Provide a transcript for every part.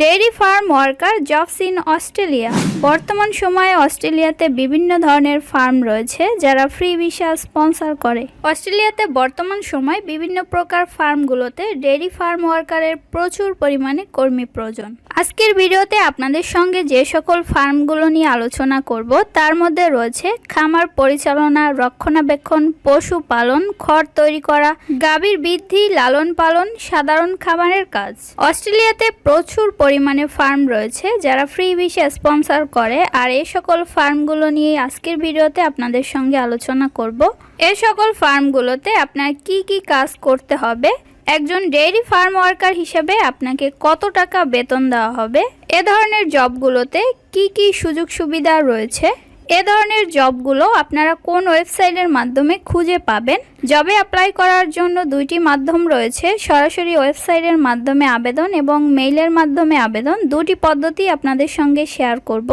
Dairy farm worker jobs in Australia. বর্তমান সময়ে অস্ট্রেলিয়াতে বিভিন্ন ধরনের ফার্ম রয়েছে যারা ফ্রি ভিসা স্পন্সার করে। অস্ট্রেলিয়াতে বর্তমান সময় বিভিন্ন প্রকার ফার্মগুলোতে ডেইরি ফার্ম ওয়ার্কারের প্রচুর পরিমাণে কর্মী প্রয়োজন। আজকের ভিডিওতে আপনাদের সঙ্গে যে সকল ফার্মগুলো নিয়ে আলোচনা করব, তার মধ্যে রয়েছে খামার পরিচালনা, রক্ষণাবেক্ষণ পশুপালন খড় তৈরি করা, গাভীর বৃদ্ধি, লালন পালন, সাধারণ খাবারের কাজ। অস্ট্রেলিয়াতে প্রচুর পরিমাণে ফার্ম রয়েছে যারা ফ্রি ভিসা স্পন্সর করে, আর এই সকল ফার্মগুলো নিয়ে আজকের ভিডিওতে আপনাদের সঙ্গে আলোচনা করব। এই সকল ফার্মগুলোতে আপনার কি কি কাজ করতে হবে একজন ডেইরি ফার্ম ওয়ার্কার হিসেবে আপনাকে কত টাকা বেতন দেওয়া হবে? এ ধরনের জবগুলোতে কি কি সুযোগ সুবিধা রয়েছে? এ ধরনের জবগুলো আপনারা কোন ওয়েবসাইটের মাধ্যমে খুঁজে পাবেন? জবে অ্যাপ্লাই করার জন্য দুইটি মাধ্যম রয়েছে, সরাসরি ওয়েবসাইটের মাধ্যমে আবেদন এবং মেইলের মাধ্যমে আবেদন। দুটি পদ্ধতি আপনাদের সঙ্গে শেয়ার করব।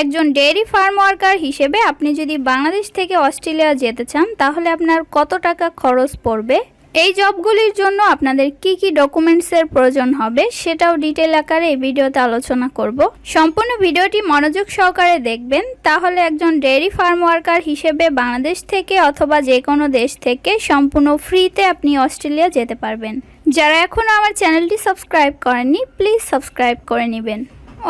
একজন ডেয়ারি ফার্ম ওয়ার্কার হিসেবে আপনি যদি বাংলাদেশ থেকে অস্ট্রেলিয়া যেতে চান, তাহলে আপনার কত টাকা খরচ পড়বে? এই জবগুলির জন্য আপনাদের কি কি ডকুমেন্টসের প্রয়োজন হবে সেটাও ডিটেল আকারে এই ভিডিওতে আলোচনা করব। সম্পূর্ণ ভিডিওটি মনোযোগ সহকারে দেখবেন। তাহলে একজন ডেয়ারি ফার্ম ওয়ার্কার হিসেবে বাংলাদেশ থেকে অথবা যে কোনো দেশ থেকে সম্পূর্ণ ফ্রিতে আপনি অস্ট্রেলিয়া যেতে পারবেন। যারা এখনও আমার চ্যানেলটি সাবস্ক্রাইব করেননি, প্লিজ সাবস্ক্রাইব করে নেবেন।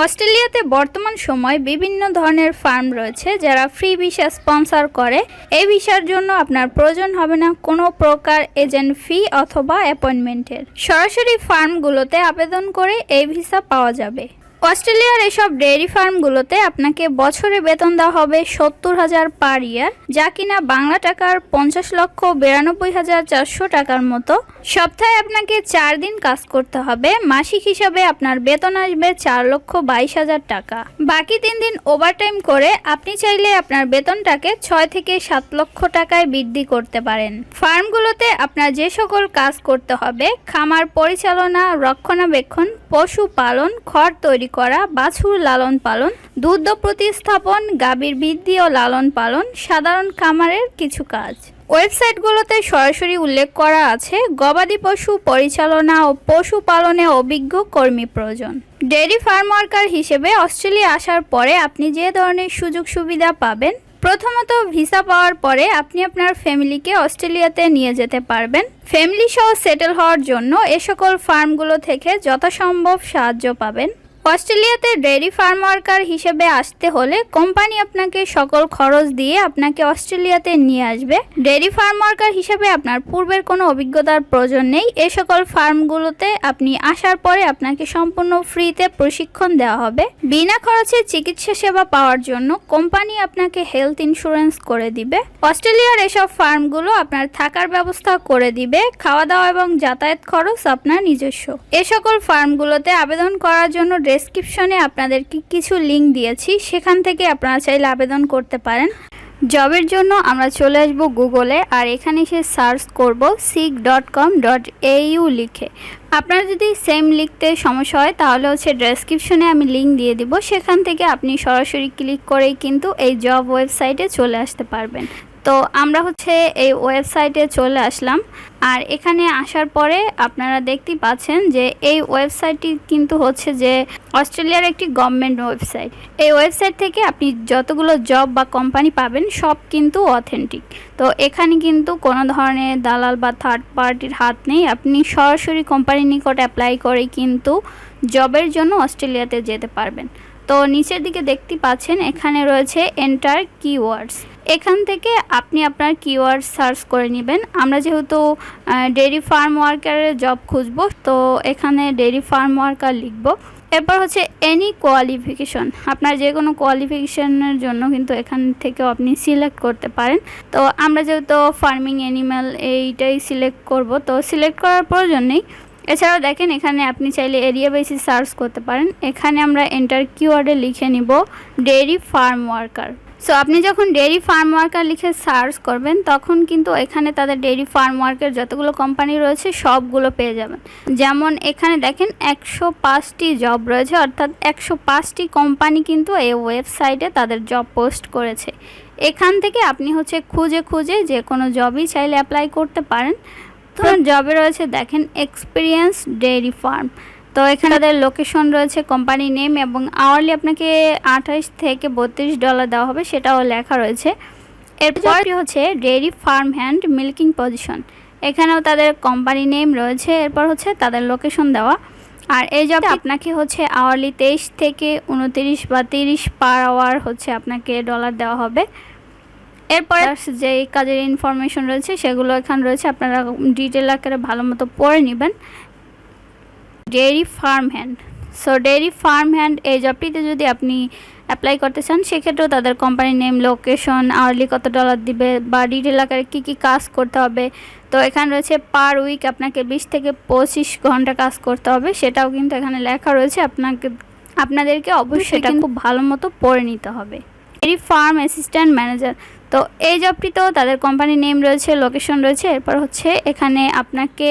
অস্ট্রেলিয়াতে বর্তমান সময় বিভিন্ন ধরনের ফার্ম রয়েছে যারা ফ্রি ভিসা স্পন্সর করে। এই ভিসার জন্য আপনার প্রয়োজন হবে না কোনো প্রকার এজেন্ট ফি অথবা অ্যাপয়েন্টমেন্টের সরাসরি ফার্মগুলোতে আবেদন করে এই ভিসা পাওয়া যাবে। অস্ট্রেলিয়ার এসব ডেয়ারি ফার্মগুলোতে আপনাকে বছরে বেতন দেওয়া হবে সত্তর হাজার পার ইয়ার যা কিনা বাংলা টাকার পঞ্চাশ লক্ষ বিরানব্বই হাজার চারশো টাকার মতো। সপ্তাহে আপনাকে চার দিন কাজ করতে হবে। মাসিক হিসাবে আপনার বেতন আসবে চার লক্ষ বাইশ হাজার টাকা। বাকি তিন দিন ওভারটাইম করে আপনি চাইলে আপনার বেতনটাকে ছয় থেকে সাত লক্ষ টাকায় বৃদ্ধি করতে পারেন। ফার্মগুলোতে আপনার যে সকল কাজ করতে হবে, খামার পরিচালনা, রক্ষণাবেক্ষণ পশু পালন খড় তৈরি করা, বাছুর লালন পালন দুধ প্রতিস্থাপন, গাভীর বৃদ্ধি ও লালন পালন, সাধারণ খামারের কিছু কাজ। ওয়েবসাইটগুলোতে সরাসরি উল্লেখ করা আছে গবাদি পশু পরিচালনা ও পশু পালনে অভিজ্ঞ কর্মী প্রয়োজন। ডেয়ারি ফার্ম ওয়ার্কার হিসেবে অস্ট্রেলিয়া আসার পরে আপনি যে ধরনের সুযোগ সুবিধা পাবেন, প্রথমত ভিসা পাওয়ার পরে আপনি আপনার ফ্যামিলিকে অস্ট্রেলিয়াতে নিয়ে যেতে পারবেন। ফ্যামিলি সহ সেটেল হওয়ার জন্য এ সকল ফার্মগুলো থেকে যথাসম্ভব সাহায্য পাবেন। অস্ট্রেলিয়াতে ডেয়ারি ফার্ম ওয়ার্কার হিসেবে আসতে হলে কোম্পানি আপনাকে সকল খরচ দিয়ে আপনাকে অস্ট্রেলিয়াতে নিয়ে আসবে। ডেয়ারি ফার্ম ওয়ার্কার হিসেবে আপনার পূর্বের কোনো অভিজ্ঞতার প্রয়োজন নেই। এ সকল ফার্মগুলোতে আপনি আসার পরে আপনাকে সম্পূর্ণ ফ্রিতে প্রশিক্ষণ দেওয়া হবে। বিনা খরচে চিকিৎসা সেবা পাওয়ার জন্য কোম্পানি আপনাকে হেলথ ইন্স্যুরেন্স করে দিবে। অস্ট্রেলিয়ার এসব ফার্মগুলো আপনার থাকার ব্যবস্থা করে দিবে। খাওয়া দাওয়া এবং যাতায়াত খরচ আপনার নিজস্ব। এ সকল ফার্মগুলোতে আবেদন করার জন্য ডেসক্রিপশনে আপনাদেরকে কিছু লিঙ্ক দিয়েছি, সেখান থেকে আপনারা চাইলে আবেদন করতে পারেন। জবের জন্য আমরা চলে আসব গুগলে আর এখানে এসে সার্চ করব seek dot com dot AU লিখে। আপনার যদি সেম লিখতে সমস্যা হয়, তাহলে হচ্ছে ডেসক্রিপশনে আমি লিঙ্ক দিয়ে দিব। সেখান থেকে আপনি সরাসরি ক্লিক করেই কিন্তু এই জব ওয়েবসাইটে চলে আসতে পারবেন। তো আমরা হচ্ছে এই ওয়েবসাইটে চলে আসলাম। আর এখানে আসার পরে আপনারা দেখতেই পাচ্ছেন যে এই ওয়েবসাইটটি কিন্তু হচ্ছে যে অস্ট্রেলিয়ার একটি গভর্নমেন্ট ওয়েবসাইট। এই ওয়েবসাইট থেকে আপনি যতগুলো জব বা কোম্পানি পাবেন, সব কিন্তু অথেন্টিক। তো এখানে কিন্তু কোনো ধরনের দালাল বা থার্ড পার্টির হাত নেই। আপনি সরাসরি কোম্পানির নিকট অ্যাপ্লাই করে কিন্তু জবের জন্য অস্ট্রেলিয়াতে যেতে পারবেন। তো নিচের দিকে দেখতে পাচ্ছেন, এখানে রয়েছে এন্টার কিওয়ার্ডস এখান থেকে আপনি আপনার কিওয়ার্ড সার্চ করে নেবেন। আমরা যেহেতু ডেয়ারি ফার্ম ওয়ার্কারের জব খুঁজব, তো এখানে ডেরি ফার্ম ওয়ার্কার লিখব। এরপর হচ্ছে এনি কোয়ালিফিকেশন আপনার যে কোনো কোয়ালিফিকেশনের জন্য কিন্তু এখান থেকেও আপনি সিলেক্ট করতে পারেন। তো আমরা যেহেতু ফার্মিং অ্যানিম্যাল এইটাই সিলেক্ট করব, তো সিলেক্ট করার প্রয়োজন নেই এছাড়াও দেখেন, এখানে আপনি চাইলে এরিয়া বেসিস সার্চ করতে পারেন। এখানে আমরা এন্টার কিওয়ার্ডে লিখে নিব ডেয়ারি ফার্ম ওয়ার্কার সো আপনি যখন ডেয়ারি ফার্ম ওয়ার্কার লিখে সার্চ করবেন তখন কিন্তু এখানে তাদের ডেয়ারি ফার্ম ওয়ার্কের যতগুলো কোম্পানি রয়েছে সবগুলো পেয়ে যাবেন। যেমন এখানে দেখেন একশো পাঁচটি জব রয়েছে অর্থাৎ একশো পাঁচটি কোম্পানি কিন্তু এই ওয়েবসাইটে তাদের জব পোস্ট করেছে। এখান থেকে আপনি হচ্ছে খুঁজে খুঁজে যে কোনো জবই চাইলে অ্যাপ্লাই করতে পারেন। ধরুন জবে রয়েছে দেখেন এক্সপিরিয়েন্স ডেয়ারি ফার্ম তো এখানে তাদের লোকেশন রয়েছে কোম্পানি নেম এবং আওয়ারলি আপনাকে আঠাশ থেকে বত্রিশ ডলার দেওয়া হবে সেটাও লেখা রয়েছে। এরপর হচ্ছে dairy farm hand milking position এখানেও তাদের কোম্পানি নেম রয়েছে এরপর হচ্ছে তাদের লোকেশন দেওয়া। আর এই জব আপনাকে হচ্ছে আওয়ারলি তেইশ থেকে উনতিরিশ বা তিরিশ পার আওয়ার হচ্ছে আপনাকে ডলার দেওয়া হবে। এরপর যে কাজের ইনফরমেশন রয়েছে সেগুলো এখানে রয়েছে আপনারা ডিটেল আকারে ভালো মতো পড়ে নেবেন। Dairy farm hand. So dairy farm hand এই জবটিতে যদি আপনি অ্যাপ্লাই করতে চান সেক্ষেত্রেও তাদের কোম্পানির নেম লোকেশন আওয়ারলি কত ডলার দিবে বা ডিটেল আকারে কী কী কাজ করতে হবে। তো এখানে রয়েছে পার উইক আপনাকে বিশ থেকে পঁচিশ ঘণ্টা কাজ করতে হবে। সেটাও কিন্তু এখানে লেখা রয়েছে। আপনাকে আপনাদেরকে অবশ্যই সেটা খুব ভালো মতো পড়ে নিতে হবে। ডেয়ারি ফার্ম অ্যাসিস্ট্যান্ট ম্যানেজার তো এই জবটিতেও তাদের কোম্পানির নেম রয়েছে লোকেশন রয়েছে। এরপর হচ্ছে এখানে আপনাকে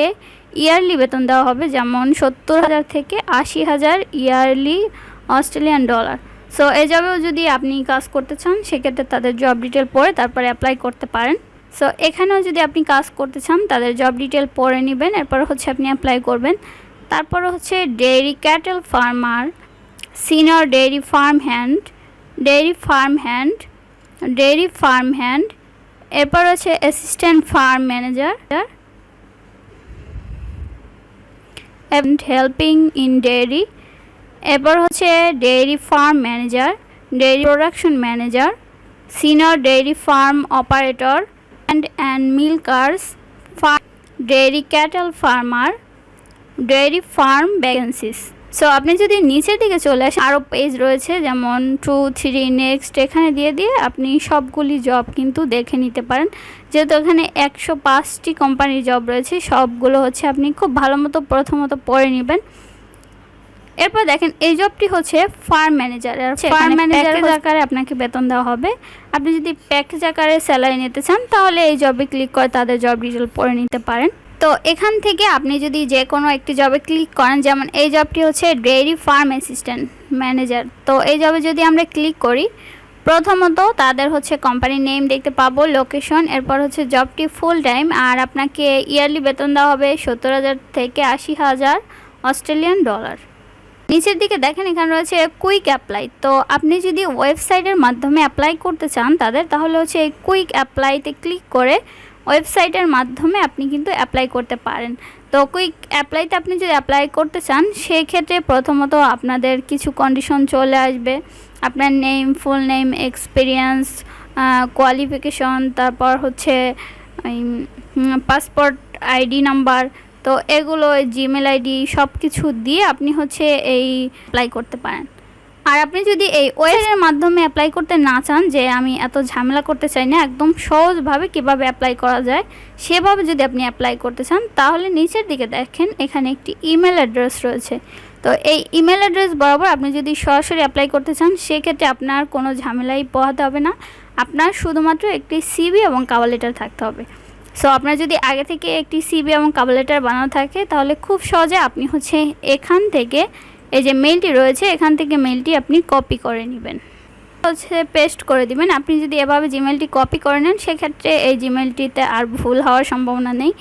ইয়ারলি বেতন দেওয়া হবে, যেমন সত্তর হাজার থেকে আশি হাজার ইয়ারলি অস্ট্রেলিয়ান ডলার। সো এই জবেও যদি আপনি কাজ করতে চান, সেক্ষেত্রে তাদের জব ডিটেল পড়ে তারপরে অ্যাপ্লাই করতে পারেন। সো এখানেও যদি আপনি কাজ করতে চান, তাদের জব ডিটেল পরে নেবেন, এরপর হচ্ছে আপনি অ্যাপ্লাই করবেন। তারপর হচ্ছে dairy cattle farmer senior dairy farm hand dairy farm hand dairy farm hand এরপর হচ্ছে assistant farm manager and helping in dairy এরপর হচ্ছে dairy farm manager dairy production manager senior dairy farm operator and and milkers dairy cattle farmer dairy farm vacancies so আপনি যদি নিচের দিকে চলে আসেন, আরও পেজ রয়েছে, যেমন টু থ্রি নেক্সট এখানে দিয়ে দিয়ে আপনি সবগুলি জব কিন্তু দেখে নিতে পারেন। যেহেতু এখানে একশো পাঁচটি কোম্পানির জব রয়েছে সবগুলো হচ্ছে আপনি খুব ভালো মতো প্রথমত পড়ে নেবেন। এরপর দেখেন এই জবটি হচ্ছে ফার্ম ম্যানেজার ফার্ম ম্যানেজার আকারে আপনাকে বেতন দেওয়া হবে। আপনি যদি প্যাকেজ আকারে স্যালারি নিতে চান তাহলে এই জবে ক্লিক করে তাদের জব ডিটেল পড়ে নিতে পারেন। তো এখান থেকে আপনি যদি যে কোনো একটি জবে ক্লিক করেন যেমন এই জবটি হচ্ছে ডেয়ারি ফার্ম অ্যাসিস্ট্যান্ট ম্যানেজার তো এই জবে যদি আমরা ক্লিক করি প্রথমত তাদের হচ্ছে কোম্পানির নেম দেখতে পাবো লোকেশন এরপর হচ্ছে জবটি ফুল টাইম আর আপনাকে ইয়ারলি বেতন দেওয়া হবে সত্তর হাজার থেকে আশি হাজার অস্ট্রেলিয়ান ডলার নিচের দিকে দেখেন, এখানে রয়েছে কুইক অ্যাপ্লাই তো আপনি যদি ওয়েবসাইটের মাধ্যমে অ্যাপ্লাই করতে চান তাদের, তাহলে হচ্ছে এই কুইক অ্যাপ্লাইতে ক্লিক করে ওয়েবসাইটের মাধ্যমে আপনি কিন্তু অ্যাপ্লাই করতে পারেন। তো কুইক অ্যাপ্লাইতে আপনি যদি অ্যাপ্লাই করতে চান সেই ক্ষেত্রে প্রথমত আপনাদের কিছু কন্ডিশন চলে আসবে। আপনার name full name experience qualification তারপর হচ্ছে পাসপোর্ট আইডি নাম্বার তো এগুলো জিমেল আইডি সব কিছু দিয়ে আপনি হচ্ছে এই অ্যাপ্লাই করতে পারেন। আর আপনি যদি এই ওয়েবের মাধ্যমে অ্যাপ্লাই করতে না চান যে আমি এত ঝামেলা করতে চাই না, একদম সহজভাবে কীভাবে অ্যাপ্লাই করা যায় সেভাবে যদি আপনি অ্যাপ্লাই করতে চান, তাহলে নিচের দিকে দেখেন এখানে একটি ইমেল অ্যাড্রেস রয়েছে। তো এই ইমেল অ্যাড্রেস বরাবর আপনি যদি সরাসরি অ্যাপ্লাই করতে চান, সেক্ষেত্রে আপনার কোনো ঝামেলাই পোহাতে হবে না। আপনার শুধুমাত্র একটি সিবি এবং কাভার লেটার থাকতে হবে। সো আপনার যদি আগে থেকে একটি সিবি এবং কাভার লেটার বানানো থাকে, তাহলে খুব সহজে আপনি হচ্ছে এখান থেকে এই যে মেলটি রয়েছে, এখান থেকে মেলটি আপনি কপি করে নেবেন। হচ্ছে পেস্ট করে দিবেন। আপনি যদি এভাবে জিমেলটি কপি করে নেন, সেক্ষেত্রে এই জিমেলটিতে আর ভুল হওয়ার সম্ভাবনা নেই।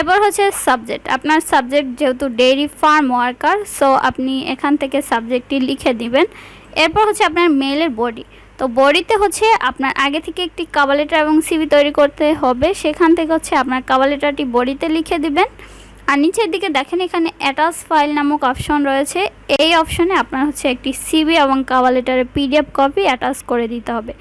এবার হচ্ছে সাবজেক্ট আপনার সাবজেক্ট যেহেতু ডেইরি ফার্ম ওয়ার্কার সো আপনি এখান থেকে সাবজেক্টটি লিখে দিবেন। এরপর হচ্ছে আপনার মেলের বডি তো বডিতে হচ্ছে আপনার আগে থেকে একটি কাবালেটার এবং সিবি তৈরি করতে হবে। সেখান থেকে হচ্ছে আপনার কাবালেটারটি বডিতে লিখে দিবেন। আর নিচের দিকে দেখেন এখানে অ্যাটাচ ফাইল নামক অপশন রয়েছে। এই অপশনে আপনার হচ্ছে একটি সিবি এবং কাভার লেটারের পিডিএফ কপি অ্যাটাচ করে দিতে হবে।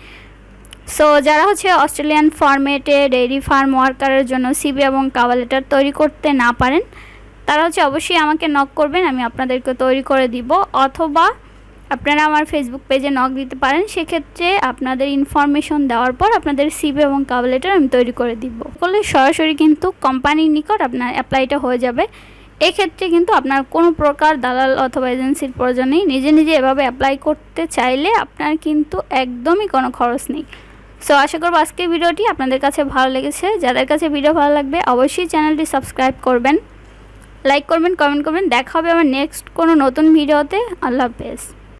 সো যারা হচ্ছে অস্ট্রেলিয়ান ফরম্যাটে ডেইরি ফার্ম ওয়ার্কারের জন্য সিবি এবং কাভার লেটার তৈরি করতে না পারেন, তারা হচ্ছে অবশ্যই আমাকে নক করবেন, আমি আপনাদেরকে তৈরি করে দিব। অথবা আপনারা আমার ফেসবুক পেজে নক দিতে পারেন। সেক্ষেত্রে আপনাদের ইনফরমেশন দেওয়ার পর আপনাদের সিবি এবং কাভার লেটার আমি তৈরি করে দিব। করলে সরাসরি কিন্তু কোম্পানির নিকট আপনার অ্যাপ্লাইটা হয়ে যাবে। এক্ষেত্রে কিন্তু আপনার কোনো প্রকার দালাল অথবা এজেন্সির প্রয়োজন নেই। নিজে নিজে এভাবে অ্যাপ্লাই করতে চাইলে আপনার কিন্তু একদমই কোনো খরচ নেই। সো আশা করব আজকের ভিডিওটি আপনাদের কাছে ভালো লেগেছে। যাদের কাছে ভিডিও ভালো লাগবে, অবশ্যই চ্যানেলটি সাবস্ক্রাইব করবেন। লাইক করবেন কমেন্ট করবেন। দেখা হবে আমার নেক্সট কোনো নতুন ভিডিওতে আল্লাহ হাফেজ।